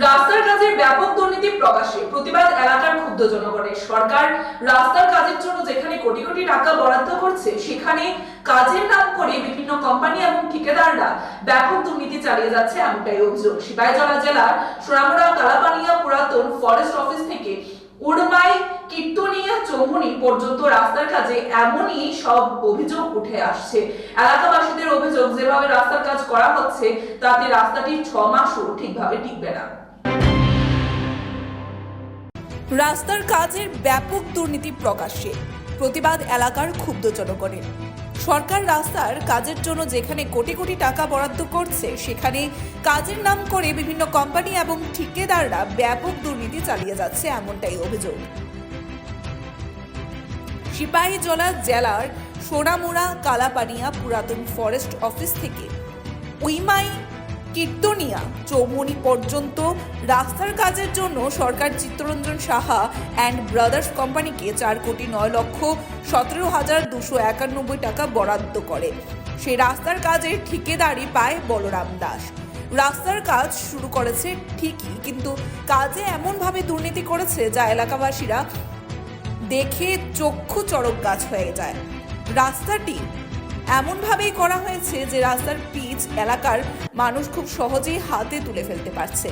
রাস্তার কাজের ব্যাপক দুর্নীতি প্রকাশে প্রতিবাদ এলাকার ক্ষুব্ধ জনগণের। সরকার রাস্তার কাজের জন্য যেখানে কোটি কোটি টাকা বরাদ্দ করছে, সেখানে কাজের নাম করে বিভিন্ন কোম্পানি এবং ঠিকাদাররা ব্যাপক দুর্নীতি চালিয়ে যাচ্ছে এমনটাই অভিযোগ। সিপাহীজলা জেলার সোনামুড়া, কালাপানিয়া পুরাতন ফরেস্ট অফিস থেকে উড়মাই কীর্তনিয়া চৌমুনি পর্যন্ত রাস্তার কাজে এমনই সব অভিযোগ উঠে আসছে। এলাকাবাসীদের অভিযোগ, যেভাবে রাস্তার কাজ করা হচ্ছে, তাতে রাস্তাটি ছ মাসও ঠিকভাবে টিকবে না। রাস্তার কাজের ব্যাপক দুর্নীতি প্রকাশ্যে। প্রতিবাদ এলাকার ক্ষুব্ধ জনগণের। সরকার রাস্তার কাজের জন্য যেখানে কোটি কোটি টাকা বরাদ্দ করছে, সেখানে কাজের নাম করে বিভিন্ন কোম্পানি এবং ঠিকাদাররা ব্যাপক দুর্নীতি চালিয়ে যাচ্ছে এমনটাই অভিযোগ। সিপাহীজলা জেলার সোনামুড়া কালাপানিয়া পুরাতন ফরেস্ট অফিস থেকে উইমাই কীর্তনিয়া। চৌমনি পর্যন্ত রাস্তার কাজের জন্য সরকার চিত্তরঞ্জন সাহা অ্যান্ড ব্রাদার্স কোম্পানিকে চার কোটি নয় লক্ষ সতেরো হাজার দুশো একানব্বই টাকা বরাদ্দ করে। সেই রাস্তার কাজের ঠিকাদারি পায় বলরাম দাস। রাস্তার কাজ শুরু করেছে ঠিকই, কিন্তু কাজে এমনভাবে দুর্নীতি করেছে যা এলাকাবাসীরা দেখে চক্ষু চড়ক গাছ হয়ে যায়। রাস্তাটি এমনভাবেই করা হয়েছে যে রাস্তার পিচ এলাকার মানুষ খুব সহজেই হাতে তুলে ফেলতে পারছে।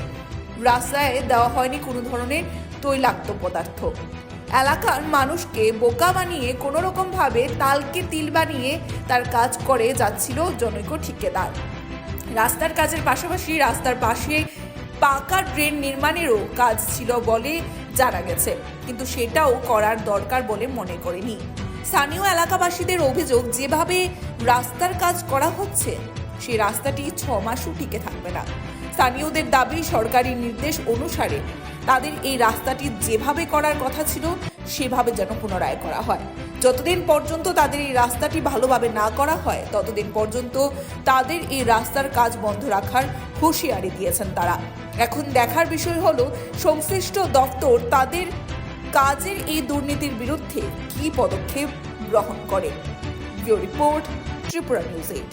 রাস্তায় দেওয়া হয়নি কোনো ধরনের তৈলাক্ত পদার্থ। এলাকার মানুষকে বোকা বানিয়ে কোনো রকমভাবে তালকে তিল বানিয়ে তার কাজ করে যাচ্ছিল জনৈক ঠিকাদার। রাস্তার কাজের পাশাপাশি রাস্তার পাশে পাকা ট্রেন নির্মাণেরও কাজ ছিল বলে জানা গেছে। কিন্তু সেটাও করার দরকার বলে মনে করেনি। স্থানীয় এলাকাবাসীদের অভিযোগ, যেভাবে রাস্তার কাজ করা হচ্ছে, সেই রাস্তাটি ছ মাসও টিকে থাকবে না। স্থানীয়দের দাবি, সরকারি নির্দেশ অনুসারে তাদের এই রাস্তাটি যেভাবে করার কথা ছিল, সেভাবে যেন পুনরায় করা হয়। যতদিন পর্যন্ত তাদের এই রাস্তাটি ভালোভাবে না করা হয়, ততদিন পর্যন্ত তাদের এই রাস্তার কাজ বন্ধ রাখার হুঁশিয়ারি দিয়েছেন তারা। এখন দেখার বিষয় হলো, সংশ্লিষ্ট দপ্তর তাদের কাজের এই দুর্নীতির বিরুদ্ধে কি পদক্ষেপ গ্রহণ করে? Bureau report Tripura news eight.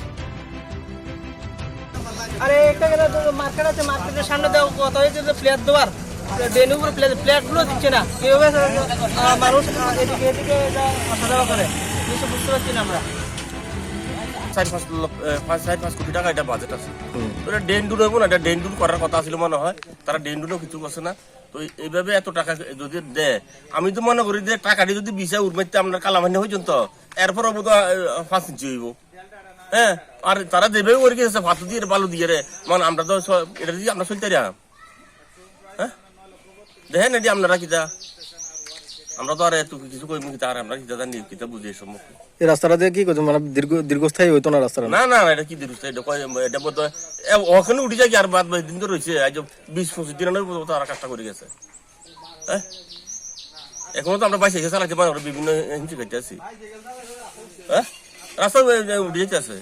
আরে একটা গেলে মার্কেট আছে মার্কেটের সামনে দেওয়া কথা হয়েছে যে প্লেয়ার দেওয়ার দিচ্ছে না। কীভাবে মানুষ এদিকে এদিকে আসা যাওয়া করে। কিছু বুঝতে পারছি না আমরা। চার পাঁচ পাঁচ চার পাঁচ কোটি টাকা এটা বাজেট আছে। তো এটা ডেন ডুন হইব না এটা ডেন ডুন করার কথা ছিল মনে হয়। তারা ডেন ডুনও কিছু করছে না। তো এইভাবে এত টাকা যদি দেয় আমি তো মনে করি যে টাকাটি যদি বিষয় উর্মাইতে আপনার কালামানি হয়েছেন তো এরপর বোধ পাঁচ ইঞ্চি হইব। হ্যাঁ আর তারা দেবে করে গেছে ভাত দিয়ে বালু দিয়ে রে। মানে আমরা তো এটা দিয়ে আমরা চলতে হ্যাঁ? দেখেন এটি আপনারা কিতা। আমরা তো আর এত কিছু কইব কিতা আর আমরা কিতা জানি কিতা বুঝি সম্মুখে এই রাস্তাটা দিয়ে কি করছ মানে দীর্ঘ দীর্ঘস্থায়ী হইতো না রাস্তাটা? না না এটা কি দিরুস্তা এটা কয় এটা এ, ওখানে উঠে যায় কি আর বাদ বাকি দিন তো রয়েছে আজ বিশ পঁচিশ দিনের মতো তারা কাজটা করে গেছে। হ্যাঁ? এখনও তো আমরা বাইশে চালাতে পারি আমরা বিভিন্ন হিংসে খেতে আছি। হ্যাঁ? রাস্তা উঠে যেতে আছে